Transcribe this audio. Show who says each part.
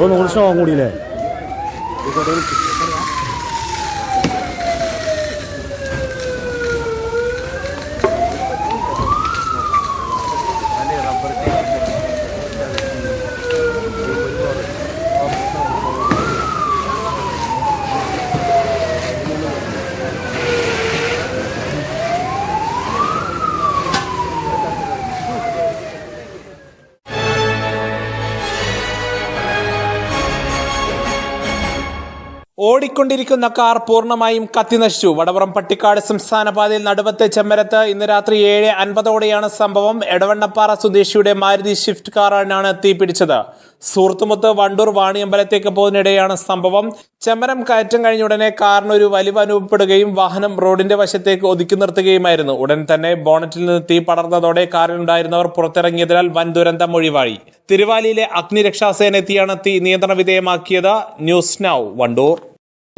Speaker 1: ഒന്ന് ഉത്സവം കൂടിയില്ലേ
Speaker 2: ഓടിക്കൊണ്ടിരിക്കുന്ന കാർ പൂർണമായും കത്തിനശിച്ചു. വടവറം പട്ടിക്കാട് സംസ്ഥാന പാതയിൽ നടുവത്തെ ചെമ്മരത്ത് ഇന്ന് രാത്രി ഏഴ് അൻപതോടെയാണ് സംഭവം. എടവണ്ണപ്പാറ സ്വദേശിയുടെ മാരുതി ഷിഫ്റ്റ് കാറാണ് തീപിടിച്ചത് സുഹൃത്തുമൊത്ത് വണ്ടൂർ വാണിയമ്പലത്തേക്ക് പോകുന്നിടെയാണ് സംഭവം. ചെമ്മരം കയറ്റം കഴിഞ്ഞ ഉടനെ കാറിന് ഒരു വലിവ് അനുഭവപ്പെടുകയും വാഹനം റോഡിന്റെ വശത്തേക്ക് ഒതുക്കി നിർത്തുകയുമായിരുന്നു. ഉടൻ തന്നെ ബോണറ്റിൽ നിന്ന് തീ പടർന്നതോടെ കാറിലുണ്ടായിരുന്നവർ പുറത്തിറങ്ങിയതിനാൽ വൻ ദുരന്തം ഒഴിവായി. തിരുവാലിയിലെ അഗ്നിരക്ഷാസേന എത്തിയാണ് തീ നിയന്ത്രണ വിധേയമാക്കിയത്. News now Wandoor.